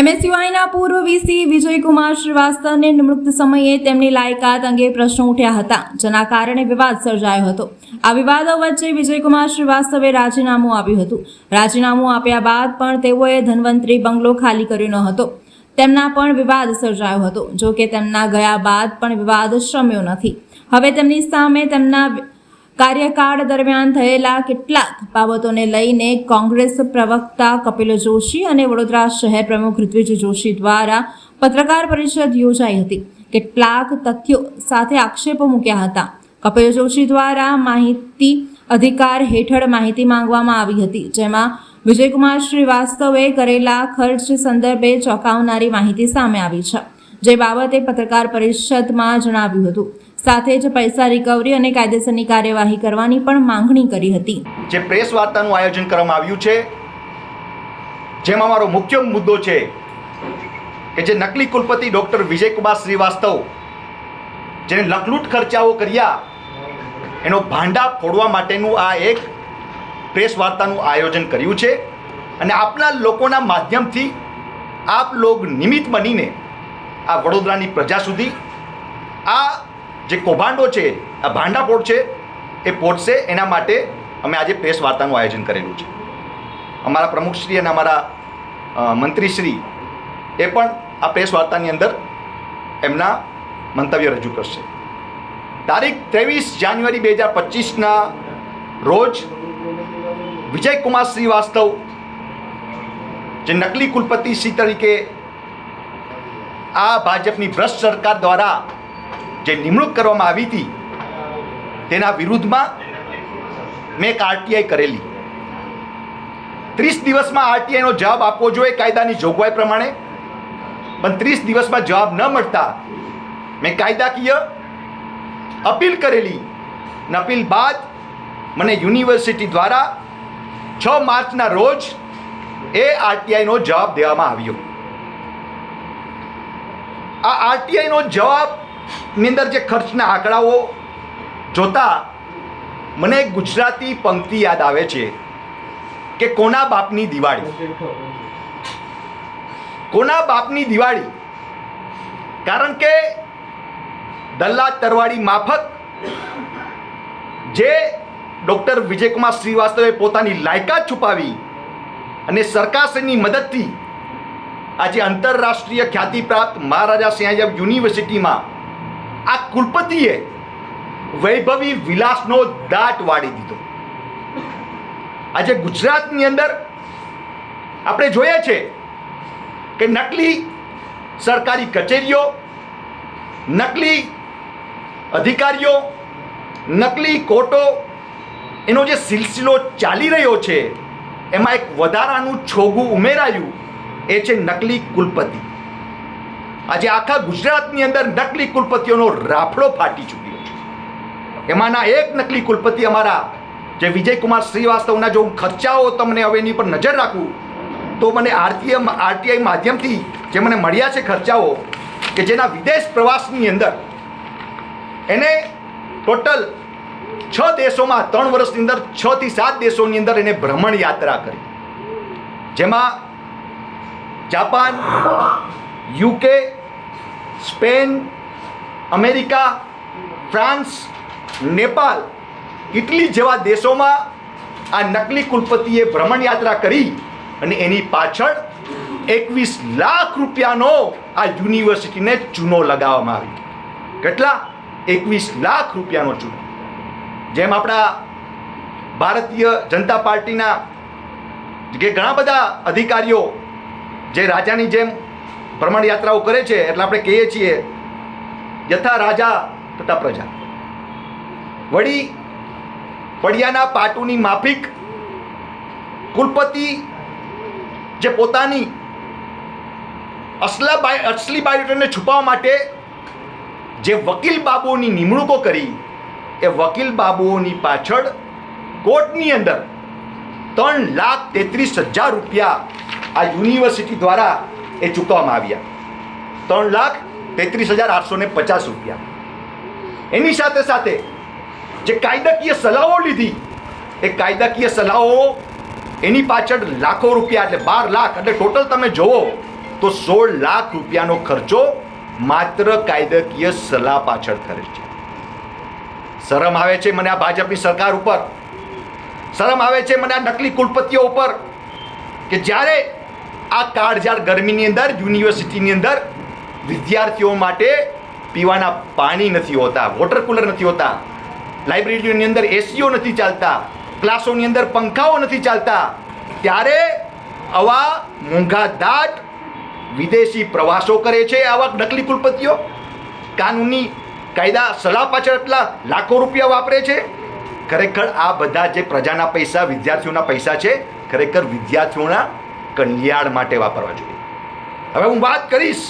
એમએસયુઆઈના પૂર્વ વીસી વિજયકુમાર શ્રીવાસ્તવને નિમણૂક સમયે તેમની લાયકાત અંગે પ્રશ્નો ઉઠ્યા હતા, જેના કારણે વિવાદ સર્જાયો હતો. આ વિવાદો વચ્ચે વિજયકુમાર શ્રીવાસ્તવે રાજીનામું આપ્યું હતું. રાજીનામું આપ્યા બાદ પણ તેઓએ ધન્વંતરી બંગલો ખાલી કર્યો ન હતો. તેમના પણ વિવાદ સર્જાયો હતો જો કે તેમના ગયા બાદ પણ વિવાદ શમ્યો નથી. હવે તેમની સામે તેમના કાર્યકાળ દરમિયાન થયેલા કેટલાક બાબતોને લઈને કોંગ્રેસ પ્રવક્તા કપિલ જોશી અને વડોદરા શહેર પ્રમુખ ઋત્વિજ જોશી દ્વારા પત્રકાર પરિષદ યોજાઈ હતી. કેટલાક તથ્યો સાથે આક્ષેપો મૂક્યા હતા. કપિલ જોશી દ્વારા માહિતી અધિકાર હેઠળ માહિતી માંગવામાં આવી હતી, જેમાં વિજયકુમાર શ્રીવાસ્તવે કરેલા ખર્ચ સંદર્ભે ચોંકાવનારી માહિતી સામે આવી છે, જે બાબતે પત્રકાર પરિષદમાં જણાવ્યું હતું. સાથે જ પૈસા રિકવરી અને કાયદેસરની કાર્યવાહી કરવાની પણ માંગણી કરી હતી. જે પ્રેસ વાર્તાનું આયોજન કરવામાં આવ્યું છે, જેમાં મારો મુખ્ય મુદ્દો છે કે જે નકલી કુલપતિ ડૉક્ટર વિજયકુમાર શ્રીવાસ્તવ, જેને લખલૂટ ખર્ચાઓ કર્યા, એનો ભાંડા ફોડવા માટેનું આ એક પ્રેસ વાર્તાનું આયોજન કર્યું છે અને આપના લોકોના માધ્યમથી આપ લોગ નિમિત્ત બનીને આ વડોદરાની પ્રજા સુધી આ જે કૌભાંડો છે, આ ભાંડાફોડ છે, એ પહોંચશે એના માટે અમે આજે પ્રેસ વાર્તાનું આયોજન કરેલું છે. અમારા પ્રમુખશ્રી અને અમારા મંત્રીશ્રી એ પણ આ પ્રેસ વાર્તાની અંદર એમના મંતવ્ય રજૂ કરશે. તારીખ ત્રેવીસ જાન્યુઆરી બે હજાર પચીસના રોજ વિજયકુમાર શ્રીવાસ્તવ, જે નકલી કુલપતિ શ્રી તરીકે આ ભાજપની ભ્રષ્ટ સરકાર દ્વારા જે નિમણૂક કરવામાં આવી હતી, તેના વિરુદ્ધમાં મેં એક આરટીઆઈ કરેલી. ત્રીસ દિવસમાં આરટીઆઈનો જવાબ આપવો જોઈએ કાયદાની જોગવાઈ પ્રમાણે. પણ ત્રીસ દિવસમાં જવાબ ન મળતા મેં કાયદાકીય અપીલ કરેલી અપીલ બાદ મને યુનિવર્સિટી દ્વારા છ માર્ચના રોજ એ આરટીઆઈનો જવાબ દેવામાં આવ્યો. આ આરટીઆઈનો જવાબની અંદર જે ખર્ચના આંકડાઓ જોતા મને ગુજરાતી પંક્તિ યાદ આવે છે કે કોના બાપની દિવાળી? કોના બાપની દિવાળી? કારણ કે દલ્લા તરવાડી માફક જે ડૉક્ટર વિજયકુમાર શ્રીવાસ્તવે પોતાની લાયકાત છુપાવી અને સરકારશ્રીની મદદથી આજે આંતરરાષ્ટ્રીય ખ્યાતિ પ્રાપ્ત મહારાજા સિંહાજબ યુનિવર્સિટીમાં આ કુલપતિએ વૈભવી વિલાસનો દાટ વાળી દીધો. આજે ગુજરાતની અંદર આપણે જોઈએ છે કે નકલી સરકારી કચેરીઓ, નકલી અધિકારીઓ, નકલી કોટો એનો જે સિલસિલો ચાલી રહ્યો છે, એમાં એક વધારાનું છોગું ઉમેરાયું એ છે નકલી કુલપતિ. આજે આખા ગુજરાતની અંદર નકલી કુલપતિઓનો રાફડો ફાટી ચૂક્યો છે. એમાંના એક નકલી કુલપતિ અમારા જે વિજયકુમાર શ્રીવાસ્તવના જો હું ખર્ચાઓ તમને હવે એની પર નજર રાખું, તો મને આરતીય આરટીઆઈ માધ્યમથી જે મને મળ્યા છે ખર્ચાઓ, કે જેના વિદેશ પ્રવાસની અંદર એને ટોટલ છ દેશોમાં, ત્રણ વર્ષની અંદર છ થી સાત દેશોની અંદર એને ભ્રમણ યાત્રા કરી. જેમાં Japan, UK Spain, America, France Nepal Italy જેવા દેશોમાં આ નકલી કુલપતિએ ભ્રમણ યાત્રા કરી અને એની પાછળ એકવીસ લાખ રૂપિયાનો આ યુનિવર્સિટીને ચૂનો લગાવવામાં આવ્યો. કેટલા? એકવીસ લાખ રૂપિયાનો ચૂનો. જેમ આપણા ભારતીય જનતા પાર્ટીના કે ઘણા બધા અધિકારીઓ, જે રાજાની જેમ ભ્રમણ યાત્રાઓ કરે છે એટલે આપણે કહીએ છીએ યથા રાજા તથા પ્રજા. વળી પડિયાના પાટુની માફિક કુલપતિ જે પોતાની અસલા બાય અસલી બાયોડેટાને છુપાવવા માટે જે વકીલ બાબુઓની નિમણૂકો કરી, એ વકીલ બાબુઓની પાછળ કોર્ટની અંદર ત્રણ લાખ તેત્રીસ હજાર રૂપિયા આ યુનિવર્સિટી દ્વારા એ ચૂકવવામાં આવ્યા. ત્રણ લાખ તેત્રીસ હજાર આઠસો ને પચાસ રૂપિયા. એની સાથે સાથે જે કાયદાકીય સલાહો લીધી, એ કાયદાકીય સલાહો એની પાછળ લાખો રૂપિયા એટલે બાર લાખ, એટલે ટોટલ તમે જોવો તો સોળ લાખ રૂપિયાનો ખર્ચો માત્ર કાયદાકીય સલાહ પાછળ ખર્ચ છે. શરમ આવે છે મને આ ભાજપની સરકાર ઉપર? શરમ આવે છે મને આ નકલી કુલપતિઓ ઉપર? કે જ્યારે આ કાળઝાળ ગરમીની અંદર, યુનિવર્સિટીની અંદર વિદ્યાર્થીઓ માટે પીવાના પાણી નથી હોતા વોટર કુલર નથી હોતા લાઇબ્રેરીઓની અંદર એસીઓ નથી ચાલતા, ક્લાસોની અંદર પંખાઓ નથી ચાલતા, ત્યારે આવા મોંઘાદાટ વિદેશી પ્રવાસો કરે છે આવા નકલી કુલપતિઓ? કાનૂની કાયદા સલાહ પાછળ એટલા લાખો રૂપિયા વાપરે છે? ખરેખર આ બધા જે પ્રજાના પૈસા, વિદ્યાર્થીઓના પૈસા છે, ખરેખર વિદ્યાર્થીઓના કલ્યાણ માટે વાપરવા જોઈએ. હવે હું વાત કરીશ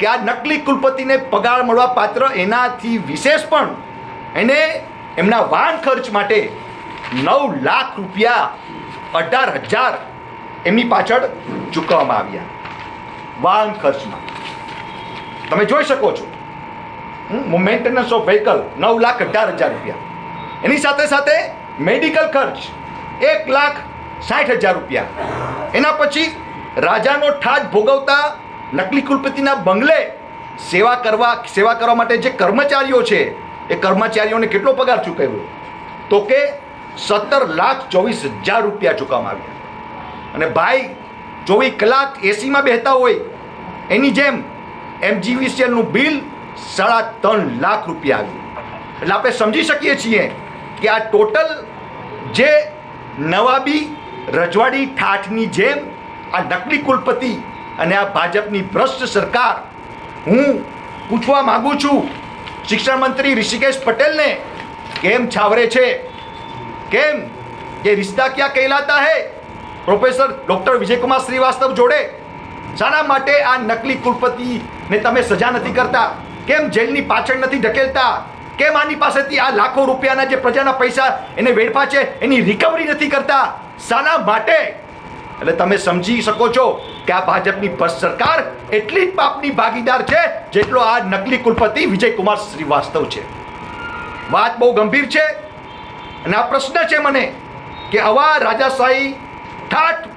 કે આ નકલી કુલપતિને પગાર મળવા પાત્ર એનાથી વિશેષ પણ એને એમના વાહન ખર્ચ માટે નવ લાખ રૂપિયા, અઢાર હજાર એમની પાછળ ચૂકવવામાં આવ્યા. વાહન ખર્ચમાં. તમે જોઈ શકો છો. મેન્ટેનન્સ ઓફ વ્હીકલ નવ લાખ અઢાર હજાર રૂપિયા. એની સાથે સાથે મેડિકલ ખર્ચ, એક લાખ સાઠ હજાર રૂપિયા. એના પછી રાજાનો ઠાજ ભોગવતા નકલી કુલપતિના બંગલે સેવા કરવા સેવા કરવા માટે જે કર્મચારીઓ છે, એ કર્મચારીઓને કેટલો પગાર ચૂકવ્યો? તો કે સત્તર લાખ ચોવીસ હજાર રૂપિયા ચૂકવવામાં આવ્યા. અને ભાઈ, ચોવીસ કલાક એસીમાં બેહતા હોય, એની જેમ એમજીવીસીએલનું બિલ સાડા ત્રણ લાખ રૂપિયા આવ્યું. એટલે આપણે સમજી શકીએ છીએ કે આ ટોટલ જે નવાબી રજવાડી ઠાઠની જેમ આ નકલી કુલપતિ અને આ ભાજપની ભ્રષ્ટ સરકાર, હું પૂછવા માગું છું, શિક્ષણ મંત્રી ઋષિકેશ પટેલને, કેમ છાવરે છે? કેમ? કે રિશ્તા ક્યાં કહેલાતા હે? પ્રોફેસર ડૉક્ટર વિજયકુમાર શ્રીવાસ્તવ જોડે, શાના માટે આ નકલી કુલપતિને તમે સજા નથી કરતા? કેમ જેલની પાછળ નથી ઢકેલતા કેમ આની પાસેથી આ લાખો રૂપિયાના જે પ્રજાના પૈસા એને વેડફા છે, એની રિકવરી નથી કરતા? શાના માટે? એટલે તમે સમજી શકો છો કે આ ભાજપની ભ્રષ્ટ સરકાર એટલી જ પાપની ભાગીદાર છે, જેટલો આ નકલી કુલપતિ વિજયકુમાર શ્રીવાસ્તવ છે. વાત બહુ ગંભીર છે. અને આ પ્રશ્ન છે મને કે આવા રાજાશાહી ઠાઠ